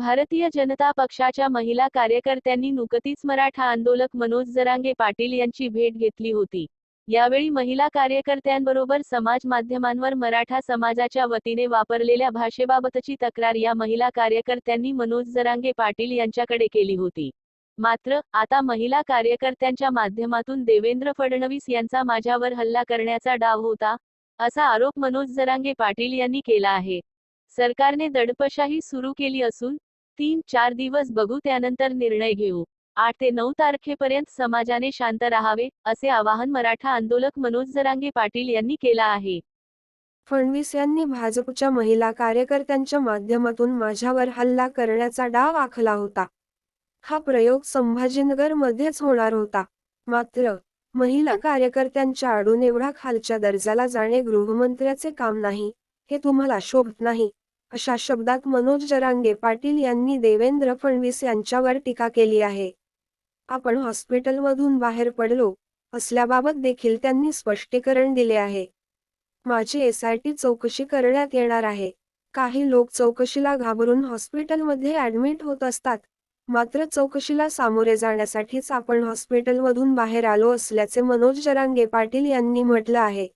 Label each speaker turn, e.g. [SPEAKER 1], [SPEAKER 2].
[SPEAKER 1] भारतीय जनता पक्षाच्या महिला कार्यकर्त्यांनी नुकतीच मराठा आंदोलक मनोज जरांगे पाटील यांची भेट घेतली होती. यावेळी महिला कार्यकर्त्यांबरोबर समाज माध्यमांवर मराठा समाजाच्या वतीने वापरलेल्या भाषेबाबतची तक्रार या महिला कार्यकर्त्यांनी मनोज जरांगे पाटील यांच्याकडे केली होती. मात्र आता महिला कार्यकर्त्यांच्या माध्यमातून देवेंद्र फडणवीस यांचा माझ्यावर हल्ला करण्याचा डाव होता असा आरोप मनोज जरांगे पाटील यांनी केला आहे. सरकारने दडपशाही सुरू केली असून तीन चार दिवस बघू त्यानंतर निर्णय घेऊ. आठ ते नऊ तारखेपर्यंत समाजाने शांत राहावे असे आवाहन मराठा आंदोलक मनोज जरांगे पाटील यांनी केला आहे.
[SPEAKER 2] फडणवीस यांनी भाजपच्या महिला कार्यकर्त्यांच्या माध्यमातून माझ्यावर हल्ला करण्याचा डाव आखला होता. हा प्रयोग संभाजीनगर मध्येच होणार होता. मात्र महिला कार्यकर्त्यांच्या आडून एवढा खालच्या दर्जाला जाणे गृहमंत्र्याचे काम नाही हे तुम्हाला शोभत नाही. अशा शब्दात मनोज जरांगे पाटील यांनी देवेंद्र फडणवीस यांच्यावर टीका केली आहे. आपण हॉस्पिटलमधून बाहेर पडलो असल्याबाबत देखील त्यांनी स्पष्टीकरण दिले आहे. माझी एसआयटी चौकशी करण्यात येणार आहे. काही लोक चौकशीला घाबरून हॉस्पिटलमध्ये ऍडमिट होत असतात. मात्र चौकशीला सामोरे जाण्यासाठीच आपण हॉस्पिटलमधून बाहेर आलो असल्याचे मनोज जरांगे पाटील यांनी म्हटलं आहे.